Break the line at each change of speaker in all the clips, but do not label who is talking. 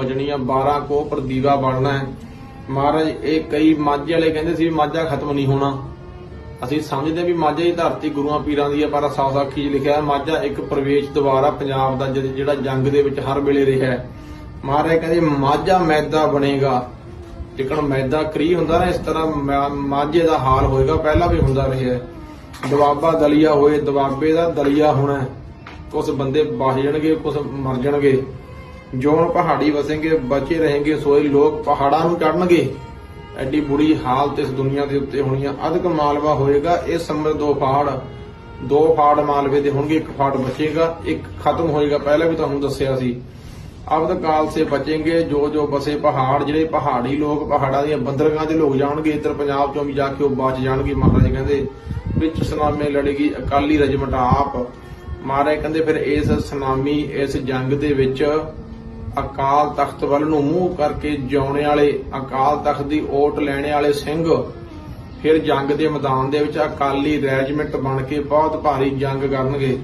ਵਜਣੀਆਂ 12 ਕੋ ਪਰ ਦੀਵਾ ਬਣਨਾ ਹੈ। ਮਹਾਰਾਜ, ਇਹ ਕਈ ਮਾਝੇ ਵਾਲੇ ਕਹਿੰਦੇ ਸੀ ਮਾਝਾ ਖਤਮ ਨਹੀਂ ਹੋਣਾ। ਅਸੀਂ ਸਮਝਦੇ ਵੀ ਮਾਝਾ ਦੀ ਧਰਤੀ ਗੁਰੂਆਂ ਪੀਰਾਂ ਦੀ ਹੈ, ਪਰ ਸਾਖੀ 'ਚ ਲਿਖਿਆ ਹੈ, ਮਾਝਾ ਇੱਕ ਪ੍ਰਵੇਸ਼ ਦੁਆਰ ਆ ਪੰਜਾਬ ਦਾ ਜਿਹੜਾ ਜੰਗ ਦੇ ਵਿੱਚ ਹਰ ਵੇਲੇ ਰਿਹਾ ਹੈ। ਮਹਾਰਾਜ ਕਹਿੰਦੇ, ਮਾਝਾ ਮੈਦਾ ਬਣੇਗਾ। ਜਿਕਣ ਮੈਦਾ ਕਰੀ ਹੁੰਦਾ ਨਾ, ਇਸ ਤਰ੍ਹਾਂ ਮਾਝੇ ਦਾ ਹਾਲ ਹੋਏਗਾ, ਪਹਿਲਾਂ ਵੀ ਹੁੰਦਾ ਰਿਹਾ ਹੈ। ਦਵਾਬਾ ਦਲੀਆ ਹੋਏ, ਦਵਾਬੇ ਦਾ ਦਲੀਆ ਹੋਣਾ ਹੈ। ਕੁਛ ਬੰਦੇ ਬਾਹ ਜਾਣਗੇ, ਕੁਛ ਮਰ ਜਾਣਗੇ। ਜੋਨ ਪਹਾੜੀ ਵਸੇਂਗੇ, ਬਚੇ ਰਹਿਣਗੇ ਸੋਈ ਲੋਕ ਪਹਾੜਾਂ ਨੂੰ ਚੜਨਗੇ ਐਡੀ ਬੁਰੀ ਹਾਲਤ ਇਸ ਦੁਨੀਆ ਦੇ ਉੱਤੇ ਹੋਣੀ ਆ। ਅਧਿਕ ਮਾਲਵਾ ਹੋਏਗਾ ਇਹ ਸਮਰ ਦੋ ਫਾੜ ਦੋ ਫਾੜ ਮਾਲਵੇ ਦੇ ਹੋਣਗੇ, ਇੱਕ ਫਾੜ ਬਚੇਗਾ, ਇੱਕ ਖਤਮ ਹੋਏਗਾ। ਪਹਿਲਾਂ ਵੀ ਤੁਹਾਨੂੰ ਦੱਸਿਆ ਸੀ, ਅਬਦ ਕਾਲ ਸੇ ਬਚेंगे ਜੋ ਜੋ ਬਸੇ ਪਹਾੜ, ਜਿਹੜੇ ਪਹਾੜੀ ਲੋਕ, ਪਹਾੜਾਂ ਦੀਆਂ ਬੰਦਰਗਾਹਾਂ ਦੇ ਲੋਕ ਜਾਣਗੇ, ਇੱਧਰ ਪੰਜਾਬ ਚੋਂ ਵੀ ਜਾ ਕੇ ਉਹ ਬਚ ਜਾਣਗੇ, ਮਹਾਰਾਜ ਕਹਿੰਦੇ, ਵਿੱਚ ਸੁਨਾਮੇ ਲੜੇਗੀ, ਅਕਾਲੀ ਰਜਮਟ ਆਪ। ਮਹਾਰਾਜ ਕਹਿੰਦੇ, ਫਿਰ ਇਸ ਸੁਨਾਮੀ, ਇਸ ਜੰਗ ਦੇ ਵਿੱਚ ਅਕਾਲ ਤਖਤ ਵੱਲ ਨੂੰ ਮੂੰਹ ਕਰਕੇ ਜਿਉਣੇ ਵਾਲੇ, ਅਕਾਲ ਤਖਤ ਦੀ ਓਟ ਲੈਣੇ ਵਾਲੇ ਸਿੰਘ, ਫਿਰ ਜੰਗ ਦੇ ਮੈਦਾਨ ਦੇ ਵਿੱਚ ਅਕਾਲੀ ਰੈਜੀਮੈਂਟ ਬਣ ਕੇ ਬਹੁਤ ਭਾਰੀ ਜੰਗ ਕਰਨਗੇ।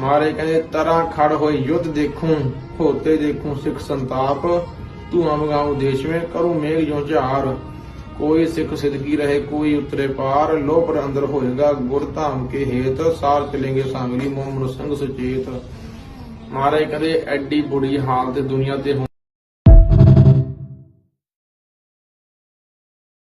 ਮਾਰੇ ਕਹਿੰਦੇ, ਤਰਾਂ ਖੜ ਹੋਏ ਯੁੱਧ ਦੇਖੂੰ ਹੋਤੇ ਦੇਖੂੰ ਸਿੱਖ ਸੰਤਾਪ, ਧੂਆਂ ਮਗਾਉ ਦੇਸ਼ ਵਿੱਚ ਕਰੂ ਮੇਘ ਜੋ ਝਾਰ। ਕੋਈ ਸਿੱਖ ਸਿਦਕੀ ਰਹੇ, ਕੋਈ ਉਤਰੇ ਪਾਰ ਲੋਪਰ ਅੰਦਰ ਹੋਏਗਾ ਗੁਰ ਧਾਮ ਕੇ ਹੇਤ, ਸਾਰ ਚਲੇਂਗੇ ਸਾਂਗਲੀ ਮੋਮਨ ਸੰਗ ਸੁਚੇਤ। ਮਹਾਰਾਜ ਕਦੇ ਐਡੀ ਬੁਰੀ ਹਾਲਤ ਦੁਨੀਆ ਤੇ